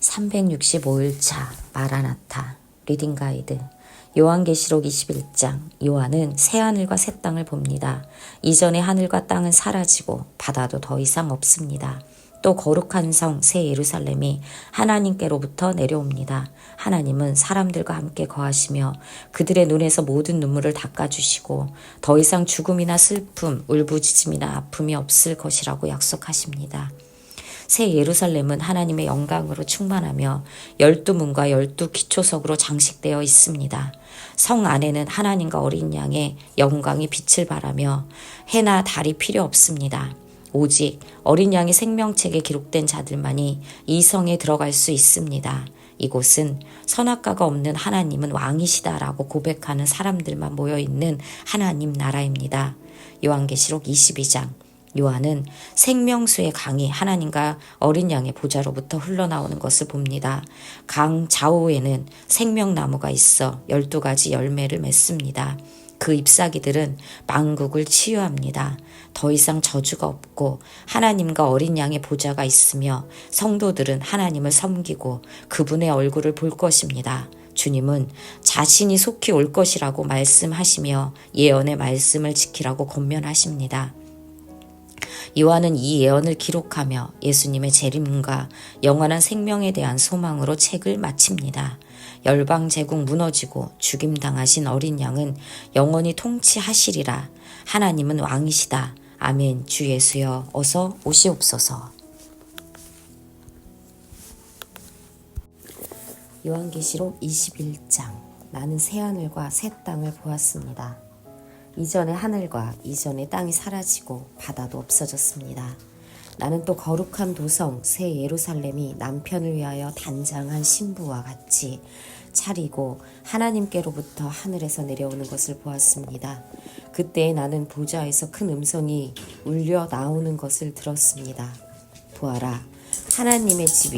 365일차 마라나타 리딩 가이드 요한계시록 21장 요한은 새 하늘과 새 땅을 봅니다. 이전의 하늘과 땅은 사라지고 바다도 더 이상 없습니다. 또 거룩한 성 새 예루살렘이 하나님께로부터 내려옵니다. 하나님은 사람들과 함께 거하시며 그들의 눈에서 모든 눈물을 닦아주시고 더 이상 죽음이나 슬픔, 울부짖음이나 아픔이 없을 것이라고 약속하십니다. 새 예루살렘은 하나님의 영광으로 충만하며 열두 문과 열두 기초석으로 장식되어 있습니다. 성 안에는 하나님과 어린 양의 영광이 빛을 발하며 해나 달이 필요 없습니다. 오직 어린 양의 생명책에 기록된 자들만이 이 성에 들어갈 수 있습니다. 이곳은 선악과가 없는 하나님은 왕이시다라고 고백하는 사람들만 모여 있는 하나님 나라입니다. 요한계시록 22장 요한은 생명수의 강이 하나님과 어린 양의 보좌로부터 흘러나오는 것을 봅니다. 강 좌우에는 생명나무가 있어 12가지 열매를 맺습니다. 그 잎사귀들은 망국을 치유합니다. 더 이상 저주가 없고 하나님과 어린 양의 보좌가 있으며 성도들은 하나님을 섬기고 그분의 얼굴을 볼 것입니다. 주님은 자신이 속히 올 것이라고 말씀하시며 예언의 말씀을 지키라고 권면하십니다. 요한은 이 예언을 기록하며 예수님의 재림과 영원한 생명에 대한 소망으로 책을 마칩니다. 열방 제국 무너지고 죽임 당하신 어린 양은 영원히 통치하시리라. 하나님은 왕이시다. 아멘. 주 예수여 어서 오시옵소서. 요한계시록 21장 나는 새 하늘과 새 땅을 보았습니다. 이전의 하늘과 이전의 땅이 사라지고 바다도 없어졌습니다. 나는 또 거룩한 도성 새 예루살렘이 남편을 위하여 단장한 신부와 같이 차리고 하나님께로부터 하늘에서 내려오는 것을 보았습니다. 그때 나는 보좌에서 큰 음성이 울려 나오는 것을 들었습니다. 보아라, 하나님의 집이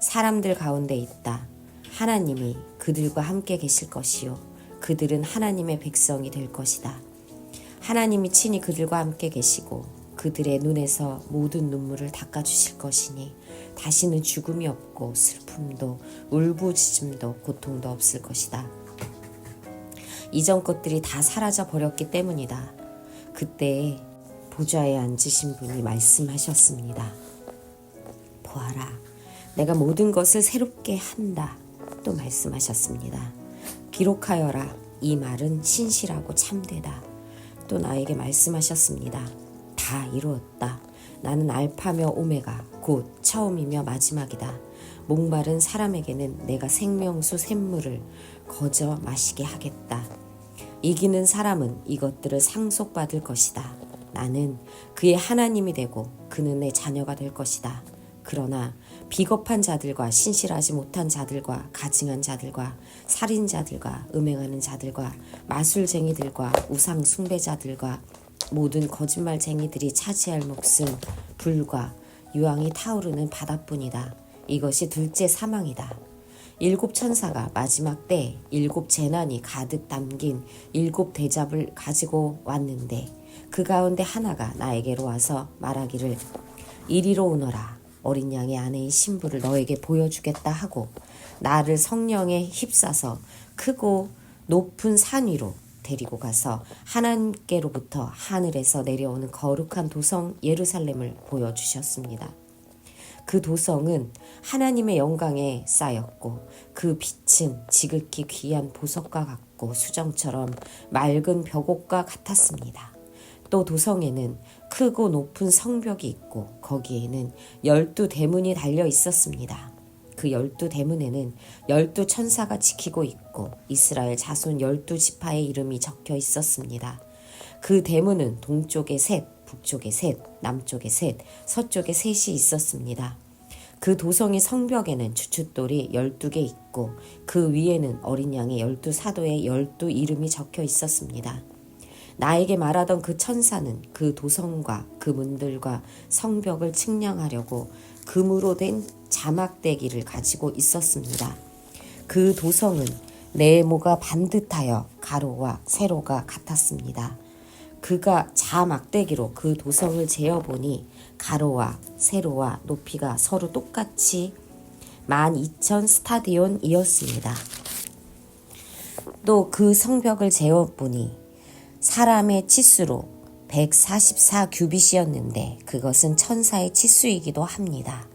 사람들 가운데 있다. 하나님이 그들과 함께 계실 것이요. 그들은 하나님의 백성이 될 것이다. 하나님이 친히 그들과 함께 계시고 그들의 눈에서 모든 눈물을 닦아주실 것이니 다시는 죽음이 없고 슬픔도 울부짖음도 고통도 없을 것이다. 이전 것들이 다 사라져 버렸기 때문이다. 그때 보좌에 앉으신 분이 말씀하셨습니다. 보아라, 내가 모든 것을 새롭게 한다. 또 말씀하셨습니다. 기록하여라. 이 말은 신실하고 참되다. 또 나에게 말씀하셨습니다. 다 이루었다. 나는 알파며 오메가 곧 처음이며 마지막이다. 목마른 사람에게는 내가 생명수 샘물을 거저 마시게 하겠다. 이기는 사람은 이것들을 상속받을 것이다. 나는 그의 하나님이 되고 그는 내 자녀가 될 것이다. 그러나 비겁한 자들과 신실하지 못한 자들과 가증한 자들과 살인자들과 음행하는 자들과 마술쟁이들과 우상 숭배자들과 모든 거짓말쟁이들이 차지할 몫은 불과 유황이 타오르는 바다뿐이다. 이것이 둘째 사망이다. 일곱 천사가 마지막 때 일곱 재난이 가득 담긴 일곱 대잡을 가지고 왔는데 그 가운데 하나가 나에게로 와서 말하기를 이리로 오너라 어린 양의 아내인 신부를 너에게 보여주겠다 하고 나를 성령에 휩싸서 크고 높은 산 위로 데리고 가서 하나님께로부터 하늘에서 내려오는 거룩한 도성 예루살렘을 보여주셨습니다. 그 도성은 하나님의 영광에 쌓였고 그 빛은 지극히 귀한 보석과 같고 수정처럼 맑은 벽옥과 같았습니다. 또 도성에는 크고 높은 성벽이 있고 거기에는 열두 대문이 달려 있었습니다. 그 열두 대문에는 열두 천사가 지키고 있고 이스라엘 자손 열두 지파의 이름이 적혀 있었습니다. 그 대문은 동쪽에 셋, 북쪽에 셋, 남쪽에 셋, 서쪽에 셋이 있었습니다. 그 도성의 성벽에는 주춧돌이 열두 개 있고 그 위에는 어린 양의 열두 사도의 열두 이름이 적혀 있었습니다. 나에게 말하던 그 천사는 그 도성과 그 문들과 성벽을 측량하려고 금으로 된 자막대기를 가지고 있었습니다. 그 도성은 네모가 반듯하여 가로와 세로가 같았습니다. 그가 자막대기로 그 도성을 재어보니 가로와 세로와 높이가 서로 똑같이 12,000 스타디온이었습니다. 또 그 성벽을 재어보니 사람의 치수로 144 규빗이었는데 그것은 천사의 치수이기도 합니다.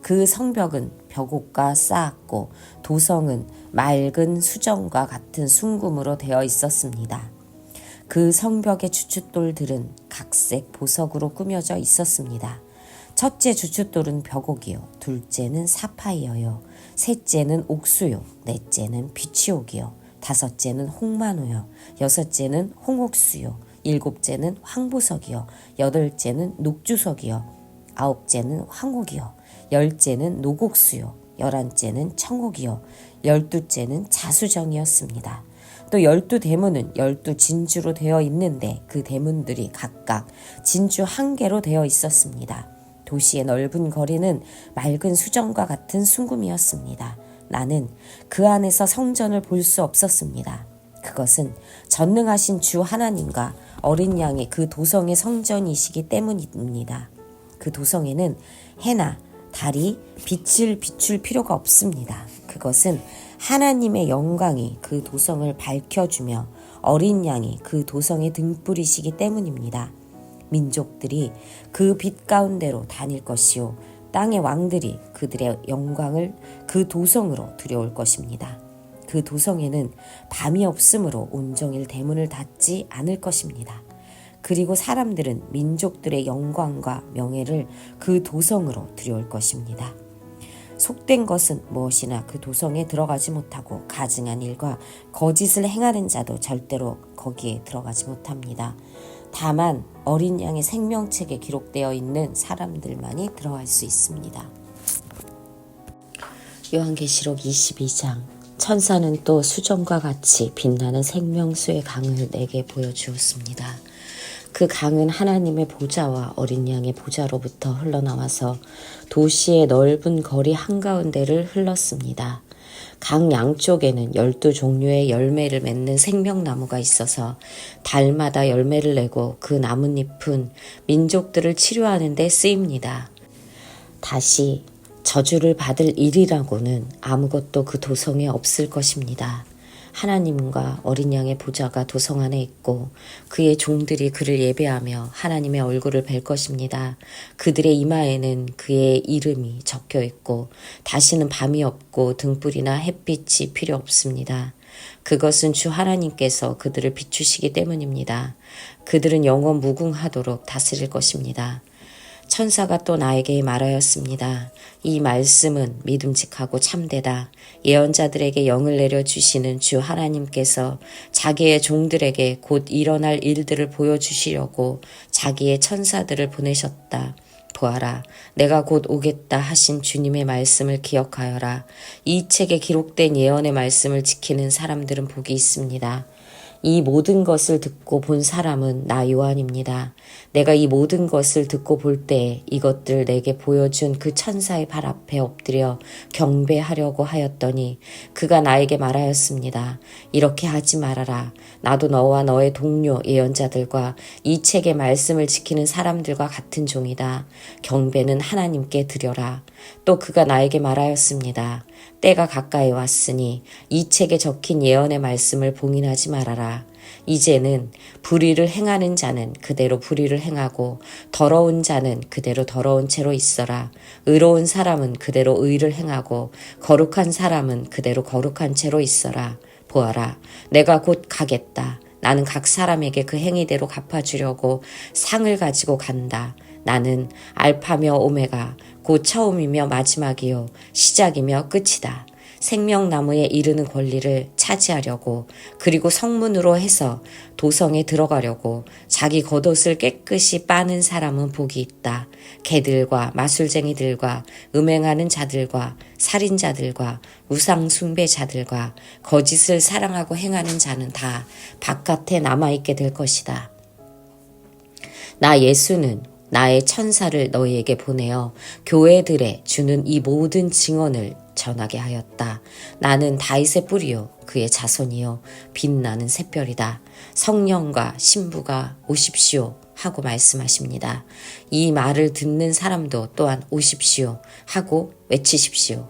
그 성벽은 벽옥과 쌓았고 도성은 맑은 수정과 같은 순금으로 되어 있었습니다. 그 성벽의 주춧돌들은 각색 보석으로 꾸며져 있었습니다. 첫째 주춧돌은 벽옥이요, 둘째는 사파이어요, 셋째는 옥수요, 넷째는 비치옥이요, 다섯째는 홍만호요, 여섯째는 홍옥수요, 일곱째는 황보석이요, 여덟째는 녹주석이요, 아홉째는 황옥이요, 열째는 노곡수요, 열한째는 청옥이요, 열두째는 자수정이었습니다. 또 열두 대문은 열두 진주로 되어 있는데 그 대문들이 각각 진주 한 개로 되어 있었습니다. 도시의 넓은 거리는 맑은 수정과 같은 순금이었습니다. 나는 그 안에서 성전을 볼 수 없었습니다. 그것은 전능하신 주 하나님과 어린 양이 그 도성의 성전이시기 때문입니다. 그 도성에는 해나 달이 빛을 비출 필요가 없습니다. 그것은 하나님의 영광이 그 도성을 밝혀주며 어린 양이 그 도성의 등불이시기 때문입니다. 민족들이 그 빛 가운데로 다닐 것이요. 땅의 왕들이 그들의 영광을 그 도성으로 들여올 것입니다. 그 도성에는 밤이 없으므로 온종일 대문을 닫지 않을 것입니다. 그리고 사람들은 민족들의 영광과 명예를 그 도성으로 들여올 것입니다. 속된 것은 무엇이나 그 도성에 들어가지 못하고 가증한 일과 거짓을 행하는 자도 절대로 거기에 들어가지 못합니다. 다만 어린 양의 생명책에 기록되어 있는 사람들만이 들어갈 수 있습니다. 요한계시록 22장 천사는 또 수정과 같이 빛나는 생명수의 강을 내게 보여주었습니다. 그 강은 하나님의 보좌와 어린 양의 보좌로부터 흘러나와서 도시의 넓은 거리 한가운데를 흘렀습니다. 강 양쪽에는 열두 종류의 열매를 맺는 생명나무가 있어서 달마다 열매를 내고 그 나뭇잎은 민족들을 치료하는 데 쓰입니다. 다시 저주를 받을 일이라고는 아무것도 그 도성에 없을 것입니다. 하나님과 어린 양의 보좌가 도성 안에 있고 그의 종들이 그를 예배하며 하나님의 얼굴을 뵐 것입니다. 그들의 이마에는 그의 이름이 적혀 있고 다시는 밤이 없고 등불이나 햇빛이 필요 없습니다. 그것은 주 하나님께서 그들을 비추시기 때문입니다. 그들은 영원 무궁하도록 다스릴 것입니다. 천사가 또 나에게 말하였습니다. 이 말씀은 믿음직하고 참되다. 예언자들에게 영을 내려 주시는 주 하나님께서 자기의 종들에게 곧 일어날 일들을 보여주시려고 자기의 천사들을 보내셨다. 보아라, 내가 곧 오겠다 하신 주님의 말씀을 기억하여라. 이 책에 기록된 예언의 말씀을 지키는 사람들은 복이 있습니다. 이 모든 것을 듣고 본 사람은 나 요한입니다. 내가 이 모든 것을 듣고 볼 때 이것들 내게 보여준 그 천사의 발 앞에 엎드려 경배하려고 하였더니 그가 나에게 말하였습니다. 이렇게 하지 말아라. 나도 너와 너의 동료 예언자들과 이 책의 말씀을 지키는 사람들과 같은 종이다. 경배는 하나님께 드려라. 또 그가 나에게 말하였습니다. 때가 가까이 왔으니 이 책에 적힌 예언의 말씀을 봉인하지 말아라. 이제는 불의를 행하는 자는 그대로 불의를 행하고 더러운 자는 그대로 더러운 채로 있어라. 의로운 사람은 그대로 의를 행하고 거룩한 사람은 그대로 거룩한 채로 있어라. 보아라. 내가 곧 가겠다. 나는 각 사람에게 그 행위대로 갚아주려고 상을 가지고 간다. 나는 알파며 오메가, 곧 처음이며 마지막이요, 시작이며 끝이다. 생명나무에 이르는 권리를 차지하려고 그리고 성문으로 해서 도성에 들어가려고 자기 겉옷을 깨끗이 빠는 사람은 복이 있다. 개들과 마술쟁이들과 음행하는 자들과 살인자들과 우상숭배자들과 거짓을 사랑하고 행하는 자는 다 바깥에 남아있게 될 것이다. 나 예수는 나의 천사를 너희에게 보내어 교회들에 주는 이 모든 증언을 전하게 하였다. 나는 다윗의 뿌리요 그의 자손이요 빛나는 샛별이다. 성령과 신부가 오십시오 하고 말씀하십니다. 이 말을 듣는 사람도 또한 오십시오 하고 외치십시오.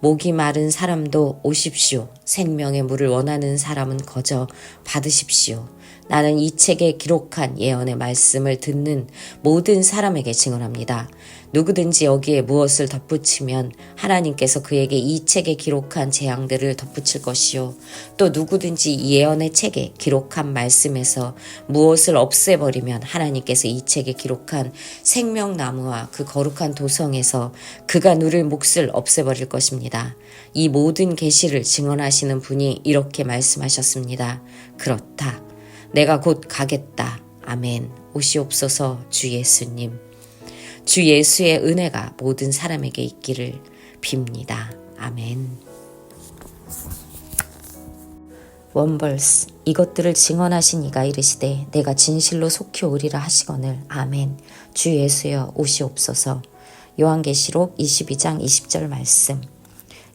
목이 마른 사람도 오십시오. 생명의 물을 원하는 사람은 거저 받으십시오. 나는 이 책에 기록한 예언의 말씀을 듣는 모든 사람에게 증언합니다. 누구든지 여기에 무엇을 덧붙이면 하나님께서 그에게 이 책에 기록한 재앙들을 덧붙일 것이요. 또 누구든지 이 예언의 책에 기록한 말씀에서 무엇을 없애버리면 하나님께서 이 책에 기록한 생명나무와 그 거룩한 도성에서 그가 누릴 몫을 없애버릴 것입니다. 이 모든 계시를 증언하시는 분이 이렇게 말씀하셨습니다. 그렇다. 내가 곧 가겠다. 아멘. 오시옵소서 주 예수님. 주 예수의 은혜가 모든 사람에게 있기를 빕니다. 아멘. 원벌스 이것들을 증언하신 이가 이르시되 내가 진실로 속히 오리라 하시거늘 아멘 주 예수여 오시옵소서 요한계시록 22장 20절 말씀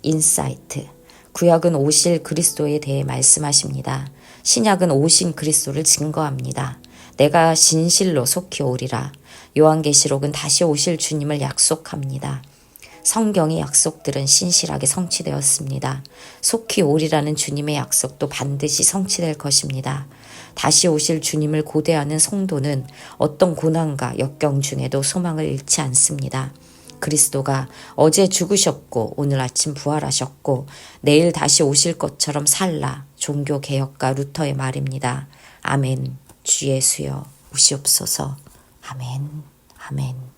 인사이트 구약은 오실 그리스도에 대해 말씀하십니다. 신약은 오신 그리스도를 증거합니다. 내가 진실로 속히 오리라. 요한계시록은 다시 오실 주님을 약속합니다. 성경의 약속들은 신실하게 성취되었습니다. 속히 오리라는 주님의 약속도 반드시 성취될 것입니다. 다시 오실 주님을 고대하는 성도는 어떤 고난과 역경 중에도 소망을 잃지 않습니다. 그리스도가 어제 죽으셨고 오늘 아침 부활하셨고 내일 다시 오실 것처럼 살라 종교 개혁가 루터의 말입니다. 아멘. 주 예수여 오시옵소서. 아멘. 아멘.